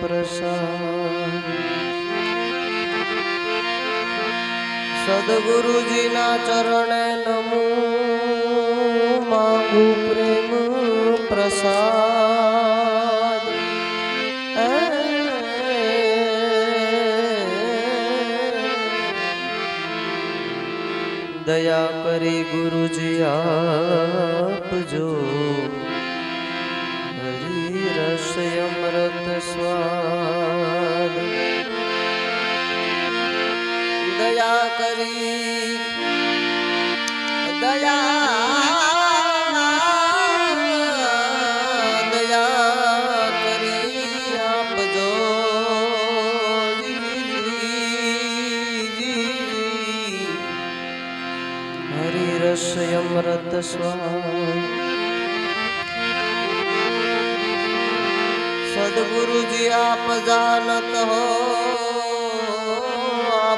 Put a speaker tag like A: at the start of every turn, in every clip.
A: પ્રસાદ. સદગુરુજીના ચરણે નમો માંગુ પ્રેમ પ્રસાદ. દયા કરી ગુરુજી આપજો. દયા કરી.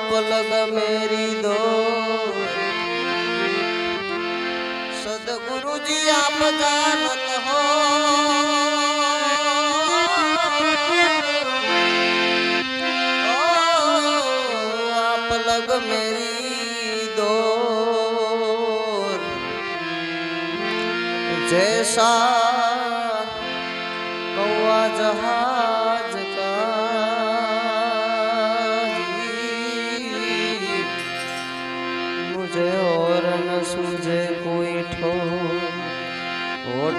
A: આપ લગ મેરી દો સદગુરુજી આપ જાનત હો. આપ લગ મેરી દો जैसा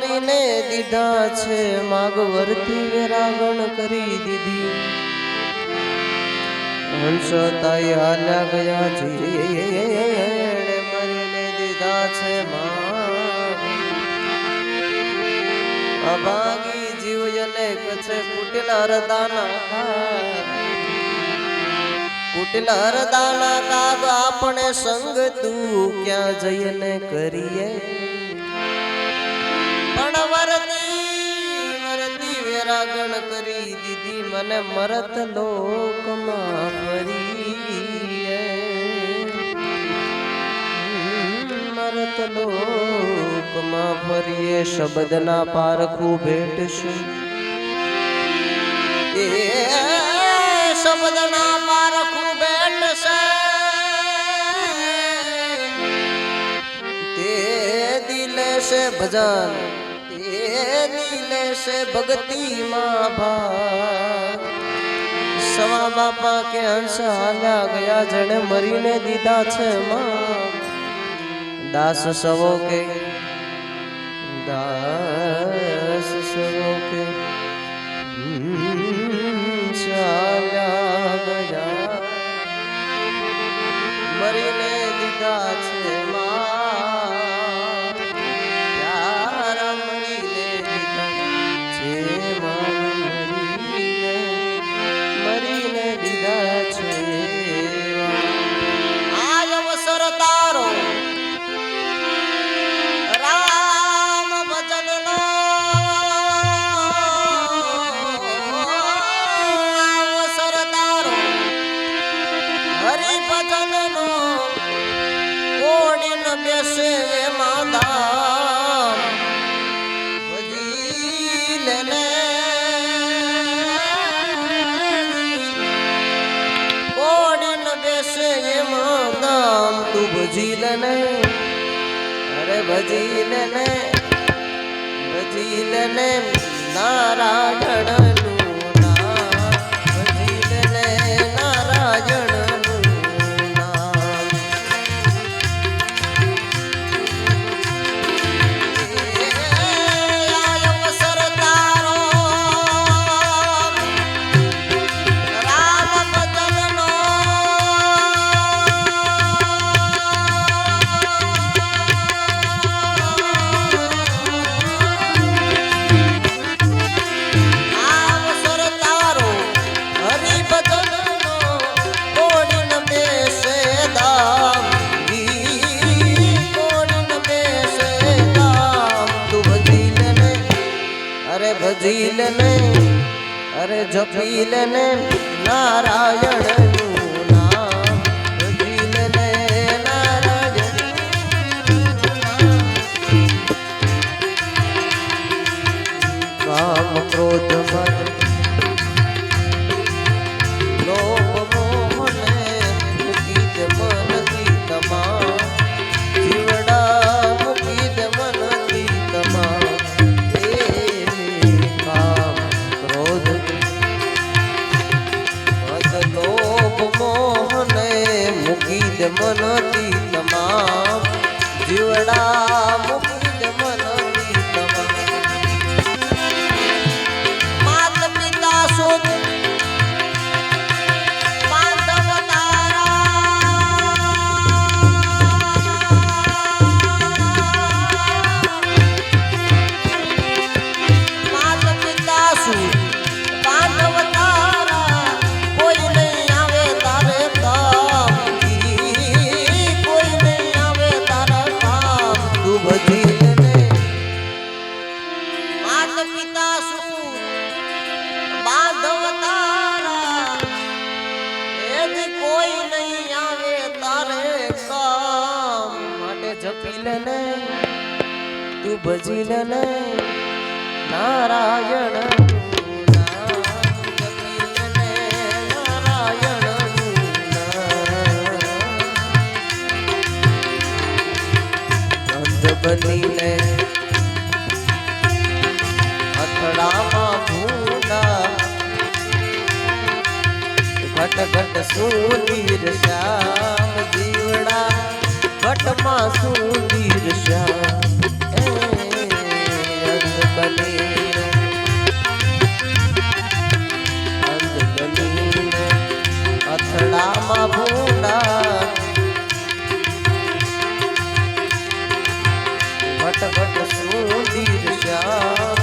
A: મરીને દીધા છે. માગ વર્તી વેરાગણ કરી દીધી. હંસ તાઈ હાલ્યા ગયા છે. મારીને દીધા છે અભાગી જીવ જને કછે કુટિલ રદાના કુટલા હરદાના કાગ આપણે સંગ તું ક્યાં જઈને કરીએ? વેરાગણ કરી દીધી, મને મરત લોકમાં ફરીએ. મરત લોકમાં ફરીએ, શબ્દના પારખું ભેટશું. એ શબ્દના પારખું ભેટશે. તે દિલે છે ભજન, તે દિલે છે ભક્તિમાં ભાગ. સવા બાપા કે હંસ હાલ્યા ગયા, જણે મરીને દીધા છે માં દાસ સવો કે, દાસ સવો કે ચાલ્યા ગયા. મરીને દીધા છે માં ભજી લેને અરે ભજીલને ભજીલને ભજી અરે ભજીલ ને અરે જપીલ ને નારાયણ કામ ક્રોધ મન ભજીલન નારાયણ બનીને અથડામાં ભૂના ઘટ ઘટ સુધીર શ્યામ જીવડા ઘટમાં સુધીર શ્યામ. અથડામાં ભૂંડા. ઘટઘટ સુધીર શ્યામ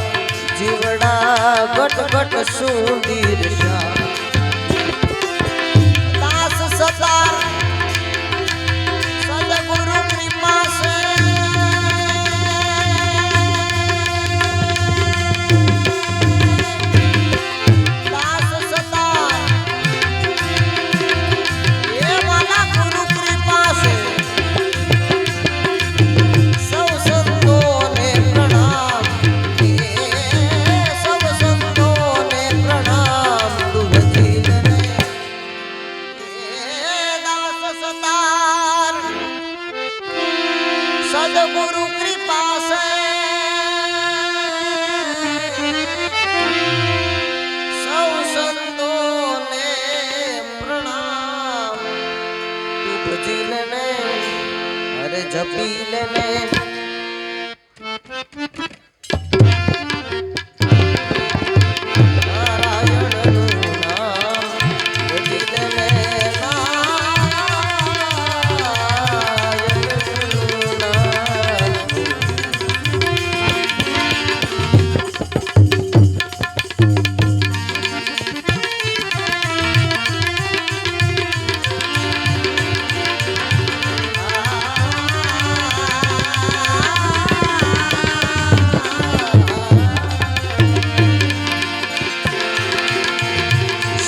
A: જીવડા ઘટઘટ સુધીર શ્યામ જપી લે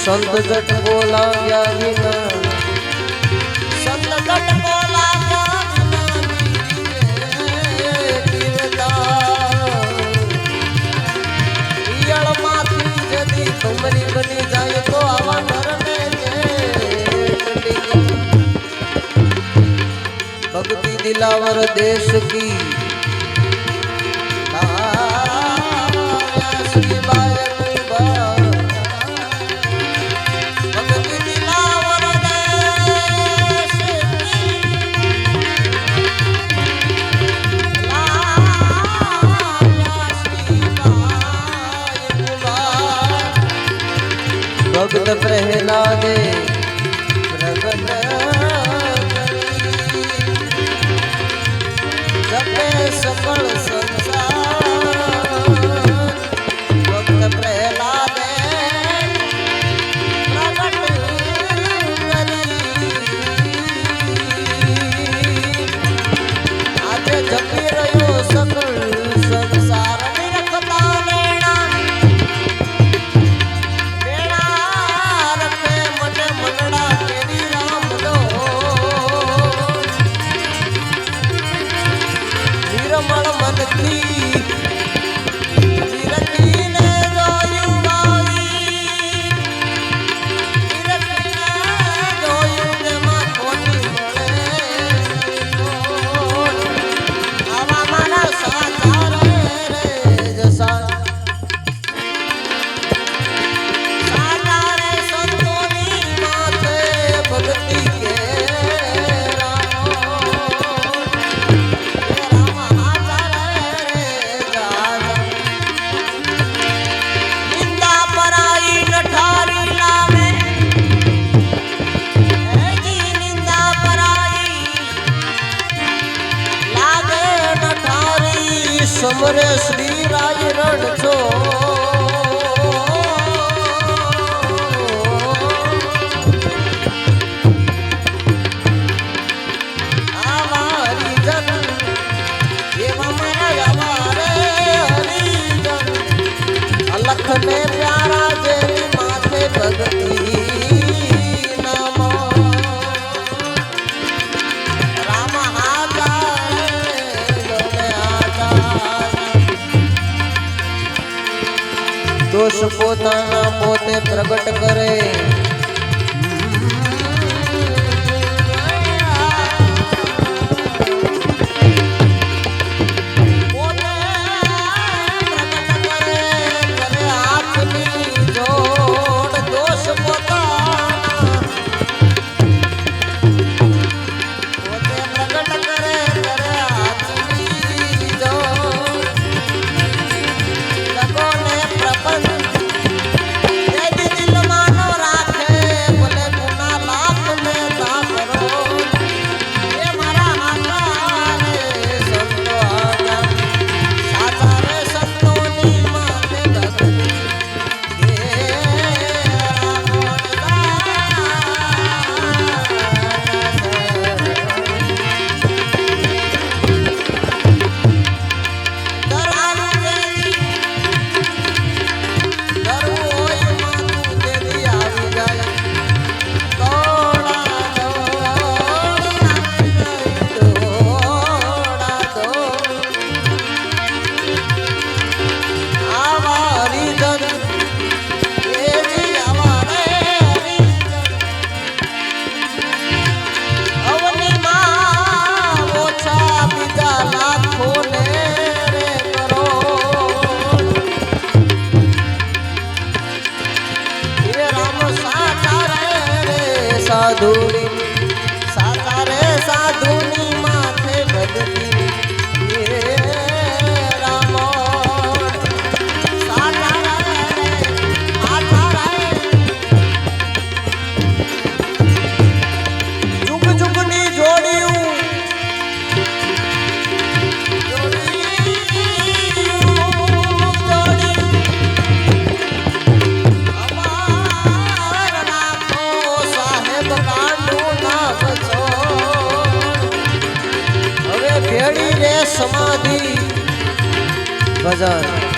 A: સંત જટ બોલાવ્યા વિના. સંત જટ બોલાવ્યા ઈયળમાંથી જદી કમરી બની જાય તો આવા ભક્તિ દિલાવર દેશ કી. the friend. સમરે શ્રી પ્રગટ કરે ભજન